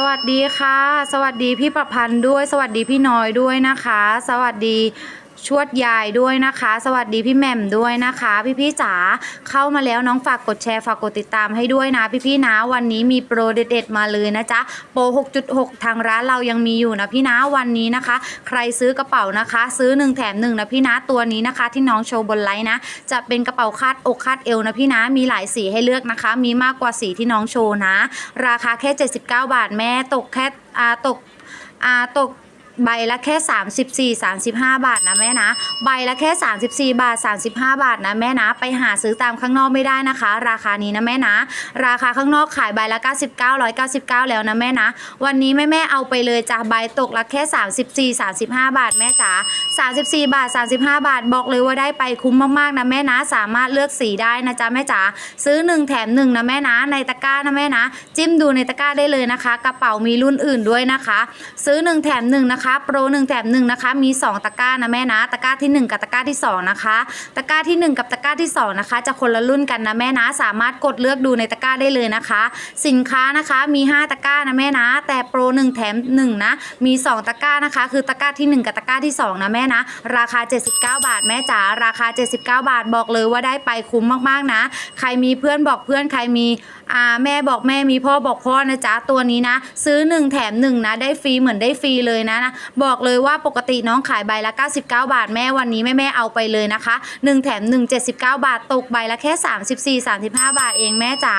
สวัสดีค่ะ สวัสดีพี่ประพันธ์ด้วย สวัสดีพี่น้อยด้วยนะคะ สวัสดี ชวดยายด้วยนะคะ สวัสดีพี่แหม่มด้วยนะคะ พี่พี่ๆจ๋าเข้ามาแล้วน้องฝากกดแชร์ฝากกดติดตามให้ด้วยนะ พี่พี่ๆนะวันนี้มีโปรเด็ดๆมาเลยนะจ๊ะโปร 6.6 ทางร้านเรายังมีอยู่นะพี่นะวันนี้นะคะ ใครซื้อกระเป๋านะคะ ซื้อ 1 แถม1นะพี่นะตัวนี้นะคะ ที่น้องโชว์บนไลน์นะ จะเป็นกระเป๋าคาดอกคาดเอวนะพี่นะมีหลายสีให้เลือกนะคะ มีมากกว่าสีที่น้องโชว์นะ ราคาแค่ 79 บาทแม่ตกแค่อาตกอาตก ใบละแค่ 34 35 บาทนะแม่นะ ใบละแค่ 34 บาท 35 บาทนะแม่นะ ไปหาซื้อตามข้างนอกไม่ได้นะคะ ราคานี้นะแม่นะ ราคาข้างนอกขายใบละ 99 199 แล้วนะแม่นะ วันนี้แม่แม่เอาไปเลยจ้ะใบตกละแค่ 34 35 บาทแม่จ๋า34 บาท 35 บาท บอกเลยว่าได้ไปคุ้มมากๆนะแม่นะ สามารถเลือกสีได้นะจ๊ะแม่จ๋าซื้อ 1 แถม1นะแม่นะ ในตะกร้านะแม่นะ จิ้มดูในตะกร้าได้เลยนะคะ กระเป๋ามีรุ่นอื่นด้วยนะคะ ซื้อ 1 แถม1นะคะโปร1แถม1นะคะมี 2 ตะกร้านะแม่นะตะกร้าที่ 1 กับตะกร้าที่ 2 นะคะ ตะกร้าที่ 1 กับตะกร้าที่ 2 นะคะ จะคนละรุ่นกันนะแม่นะ สามารถกดเลือกดูในตะกร้าได้เลยนะคะ สินค้านะคะมี 5 ตะกร้านะแม่นะ แต่โปร1แถม1นะมี 2 ตะกร้านะคะ คือตะกร้าที่ 1 กับตะกร้าที่ 2 นะแม่นะ ราคา 79 บาทแม่จ๋าราคา 79 บาทบอกเลยว่าได้ไปคุ้มมากๆนะ ใครมีเพื่อนบอกเพื่อนใครมีอ่าแม่บอกแม่มีพ่อบอกพ่อนะจ๊ะตัวนี้นะ ซื้อ 1 แถม1นะได้ฟรีเหมือนได้ฟรีเลยนะนะบอกเลยว่าปกติน้องขายใบละ 99 บาทแม่วันนี้แม่แม่เอาไปเลยนะคะ 1 แถม 1 79 บาท ตกใบละแค่ 34 35 บาทเองแม่จ๋า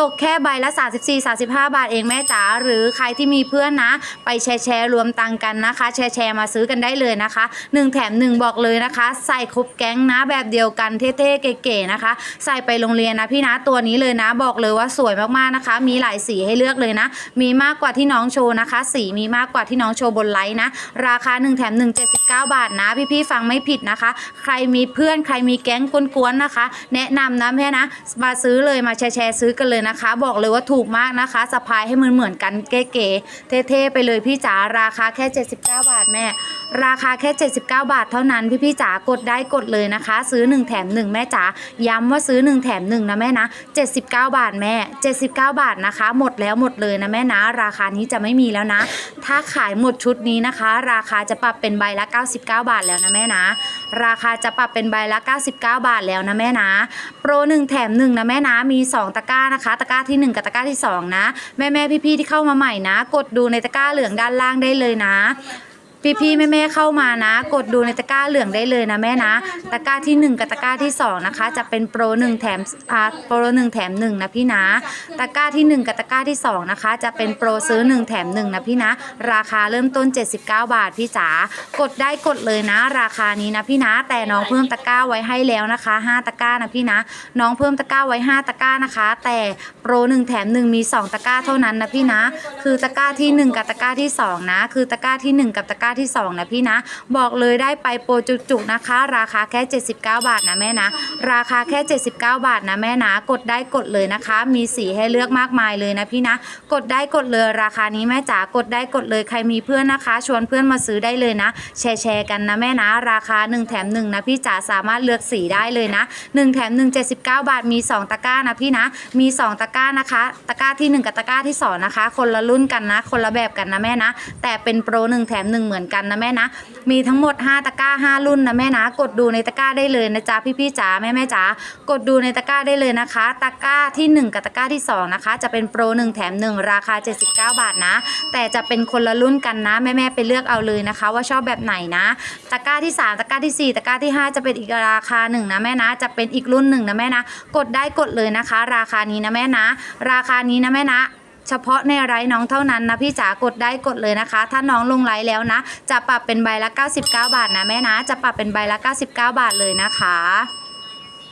ตกแค่ใบละ 34 35 บาทเองแม่จ๋าหรือใครที่มีเพื่อนนะ ไปแชร์แชร์รวมตังค์กันนะคะ แชร์แชร์มาซื้อกันได้เลยนะคะ 1 แถม 1 บอกเลยนะคะ ใส่ครบแก๊งนะแบบเดียวกันเท่ๆเก๋ๆนะคะ ใส่ไปโรงเรียนนะพี่นะตัวนี้เลยนะ บอกเลยว่าสวยมากๆนะคะ มีหลายสีให้เลือกเลยนะ มีมากกว่าที่น้องโชว์นะคะ สีมีมากกว่าที่น้องโชว์บนไลน์นะ ราคา 1 แถม 1 79 บาทนะ พี่ๆฟังไม่ผิดนะคะ ใครมีเพื่อนใครมีแก๊งกวนๆนะคะ แนะนำนะแม่นะมาซื้อเลยมาแชร์แชร์ซื้อกันเลยนะคะ บอกเลยว่าถูกมากนะคะสะพายให้เหมือนเหมือนๆกันเก๋ๆเท่ๆไปเลยพี่จ๋าราคาแค่ 79 บาทแม่ราคาแค่ 79 บาทเท่านั้นพี่พี่ๆจ๋ากดได้กดเลยนะคะ ซื้อ 1 แถม 1 แม่จ๋าย้ำว่าซื้อ 1 แถม 1 นะแม่นะ 79 บาทแม่ 79 บาทนะคะ หมดแล้วหมดเลยนะแม่นะ ราคานี้จะไม่มีแล้วนะ ถ้าขายหมดชุดนี้นะคะ ราคาจะปรับเป็นใบละ 99 บาทแล้วนะแม่นะ ราคาจะปรับเป็นใบละ 99 บาทแล้วนะแม่นะโปร 1 แถม 1 นะแม่นะ มี 2 ตะกร้านะคะ ตะกร้าที่ 1 กับตะกร้าที่ 2 นะ แม่แม่พี่พี่ๆที่เข้ามาใหม่นะ กดดูในตะกร้าเหลืองด้านล่างได้เลยนะ พี่พี่ๆแม่แม่ๆเข้ามานะ กดดูในตะกร้าเหลืองได้เลยนะแม่นะ ตะกร้าที่ 1 กับตะกร้าที่ 2 นะคะ จะเป็นโปร1แถมอ่าโปร1แถม1นะพี่นะ ตะกร้าที่ 1 กับตะกร้าที่ 2 นะคะ จะเป็นโปรซื้อ 1 แถม1นะพี่นะ ราคาเริ่มต้น 79 บาทพี่จ๋ากดได้กดเลยนะ ราคานี้นะพี่นะ แต่น้องเพิ่มตะกร้าไว้ให้แล้วนะคะ 5 ตะกร้านะพี่นะ น้องเพิ่มตะกร้าไว้ 5 ตะกร้านะคะ แต่โปร1แถม1มี 2 ตะกร้าเท่านั้นนะพี่นะ คือตะกร้าที่ 1 กับตะกร้าที่ 2 นะ คือตะกร้าที่ 1 กับตะกร้าที่ 2 นะพี่นะ บอกเลยได้ไปโปรจุกๆนะคะ ราคาแค่ 79 บาทนะแม่นะ ราคาแค่ 79 บาทนะแม่นะ กดได้กดเลยนะคะ มีสีให้เลือกมากมายเลยนะพี่นะ กดได้กดเลยราคานี้แม่จ๋ากดได้กดเลยใครมีเพื่อนนะคะ ชวนเพื่อนมาซื้อได้เลยนะ แชร์แชร์กันนะแม่นะ ราคา 1 แถม1นะพี่จ๋าสามารถเลือกสีได้เลยนะ 1 แถม 1 79 บาทมี 2 ตะกร้านะพี่นะ มี 2 ตะกร้านะคะ ตะกร้าที่ 1 กับตะกร้าที่ 2 นะคะ คนละรุ่นกันนะ คนละแบบกันนะแม่นะ แต่เป็นโปร 1 แถม 1 เหมือนกันนะแม่นะ มีทั้งหมด 5 ตะกร้า 5 รุ่นนะแม่นะ กดดูในตะกร้าได้เลยนะจ๊ะพี่ๆจ๋าแม่แม่ๆจ๋ากดดูในตะกร้าได้เลยนะคะ ตะกร้าที่ 1 กับตะกร้าที่ 2 นะคะ จะเป็นโปร 1 แถม 1 ราคา 79 บาทนะ แต่จะเป็นคนละรุ่นกันนะแม่แม่ๆไปเลือกเอาเลยนะคะ ว่าชอบแบบไหนนะ ตะกร้าที่ 3 ตะกร้าที่ 4 ตะกร้าที่ 5 จะเป็นอีกราคาหนึ่งนะแม่นะ จะเป็นอีกรุ่นหนึ่งนะแม่นะ กดได้กดเลยนะคะ ราคานี้นะแม่นะ ราคานี้นะแม่นะ เฉพาะในไลน์น้องเท่านั้นนะพี่จ๋ากดได้กดเลยนะคะ ถ้าน้องลงไลน์แล้วนะ จะปรับเป็นใบละ 99 บาทนะแม่นะ จะปรับเป็นใบละ 99 บาทเลยนะคะ